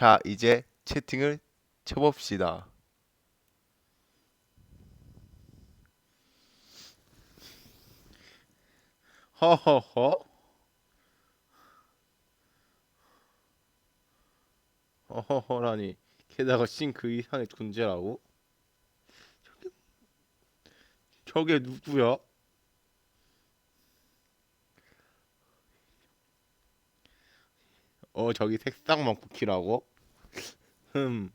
자, 이제 채팅을 쳐봅시다. 허허허? 허허허라니. 게다가 신그 이상의 존재라고? 저게, 저게 누구야? 어, 저기 색상만 쿠키라고? 흠.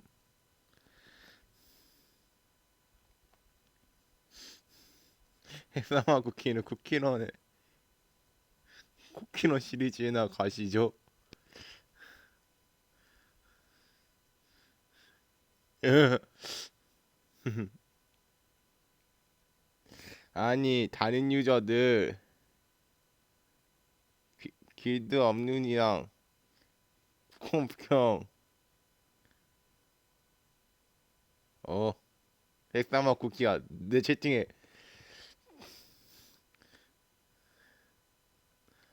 색상만 쿠키는 쿠키런의 쿠키런 시리즈나 가시죠. 아니, 다른 유저들 기- 길드 업눈이랑 콤평 어. 백사마 쿠키가 내 채팅에.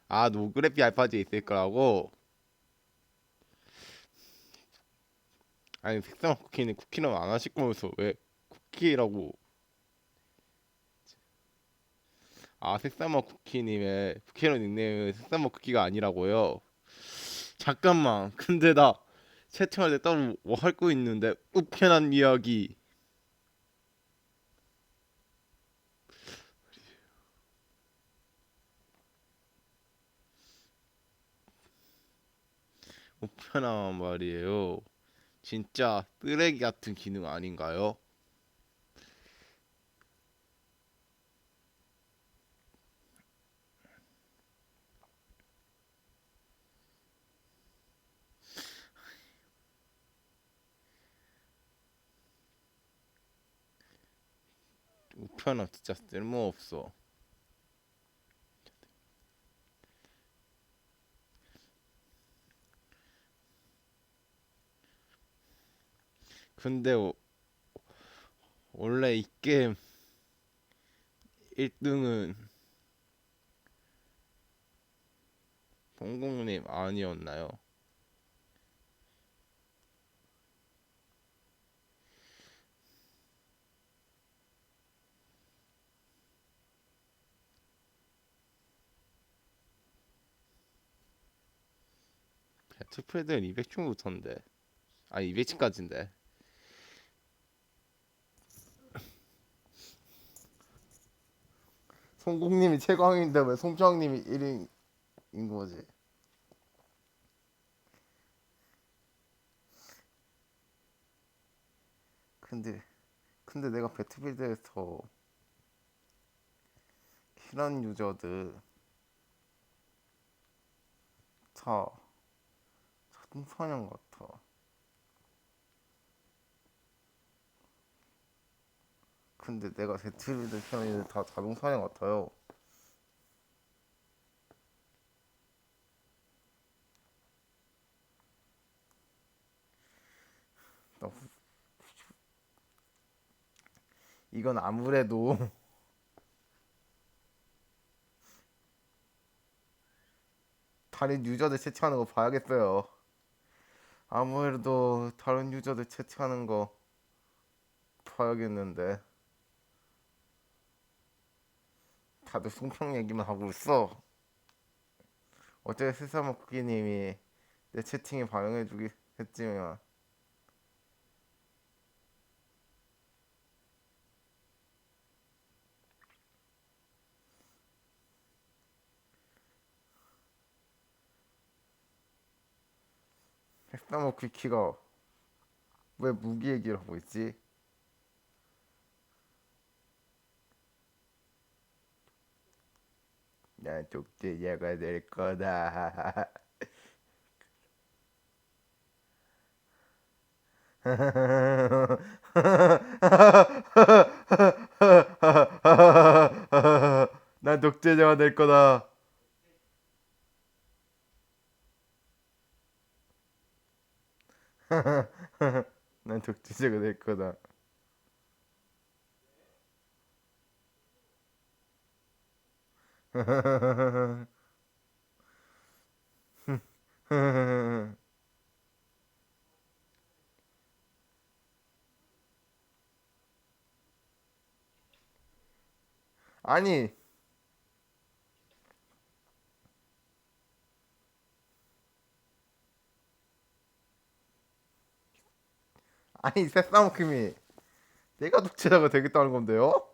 아 노그래피 알파즈에 있을 거라고? 아니 백사마 쿠키는 쿠키는 안 하실 거면서 왜 쿠키라고? 아 색사마 쿠키님의 쿠키로 닉네임은 색사마 쿠키가 아니라고요? 잠깐만 근데 나 채팅할 때 따로 뭐 할거 있는데 우편한 이야기 우편한 말이에요 진짜 쓰레기 같은 기능 아닌가요? 우편은 진짜 쓸모없어 근데 오- 원래 이 게임 1등은 봉공님 아니었나요? 배틀필드는 200층부터인데 아니 200층까지인데 송국님이 최강인데 왜 송정님이 1위인 거지? 근데 근데 내가 배틀필드에서 키란 유저들 다 자동사냥 같아. 근데 내가 키란 애들 다 자동사냥 같아요. 이건 아무래도 다른 유저들 채팅하는 거 봐야겠어요. 아무래도 다른 유저들 채팅하는 거 봐야겠는데. 다들 송평 얘기만 하고 있어. 어제 세사먹기님이 내 채팅에 반응해주기 했지만 세사먹기 키가 왜 무기 얘기를 하고 있지? 난 독재자가 될 거다. 난 독재자가 될 거다. 난 독재자가 될 거다. 아니 아니 새싸움킴이 내가 독재자가 되겠다는 건데요?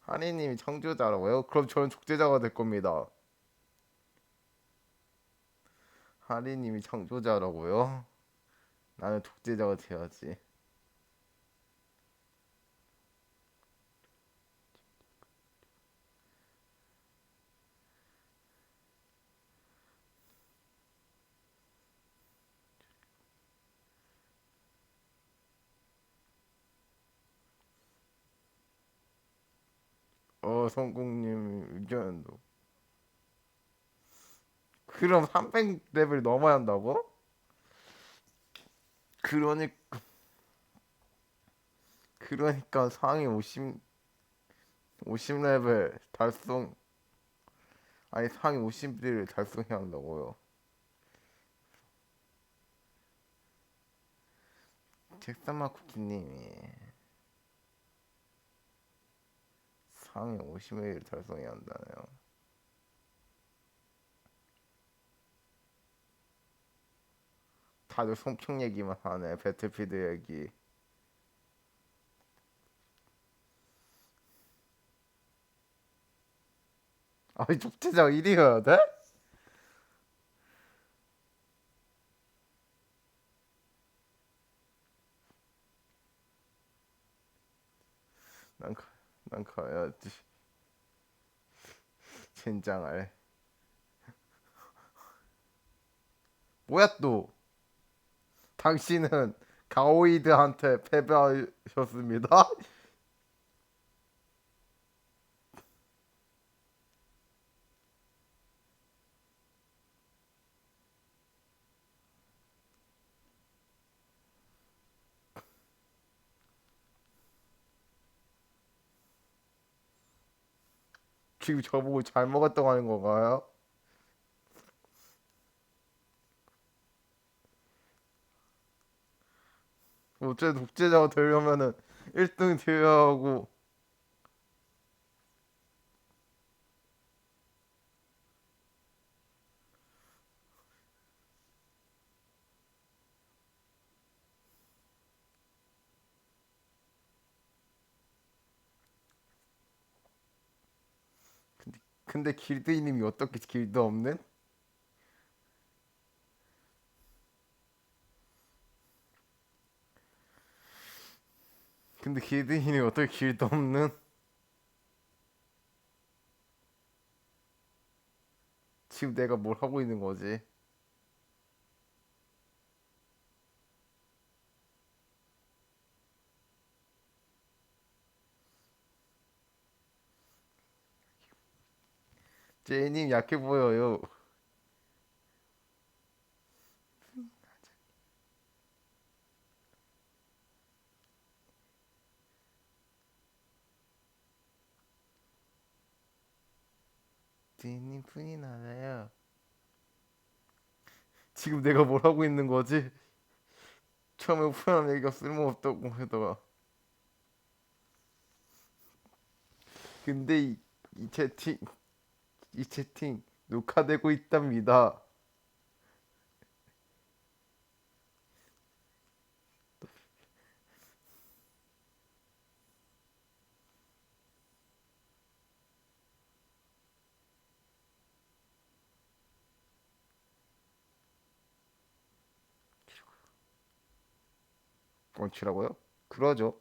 하니님이 창조자라고요? 그럼 저는 독재자가 될 겁니다. 하니님이 창조자라고요? 나는 독재자가 돼야지. 어, 성국님 의견도. 그럼 300레벨 넘어야 한다고? 그러니까 그러니까 상위 50 50레벨 달성 아니 상위 50를 달성해야 한다고요. 잭사마 쿠키님이 상위 50을 달성해야 한다네요. 다들 손평 얘기만 하네. 배틀피드 얘기. 아니 독재자 1위여야 돼? 난, 가, 난 가야지. 젠장할. 뭐야 또? 당신은 가오이드한테 패배하셨습니다. 지금 저보고 잘 먹었다고 하는 건가요? 어째 독재자가 되려면은 1등 되어야 하고 근데, 근데 길드 이님이 어떻게 길드 없는? 근데 길드인이 어떻게 길도 없는? 지금 내가 뭘 하고 있는 거지? 제이님 약해 보여요. 제이님 분이 나요. 지금 내가 뭘 하고 있는 거지? 처음에 오픈한 얘기가 쓸모없다고 하다가 근데 이, 이 채팅 이 채팅 녹화되고 있답니다. 원치라고요? 그러죠.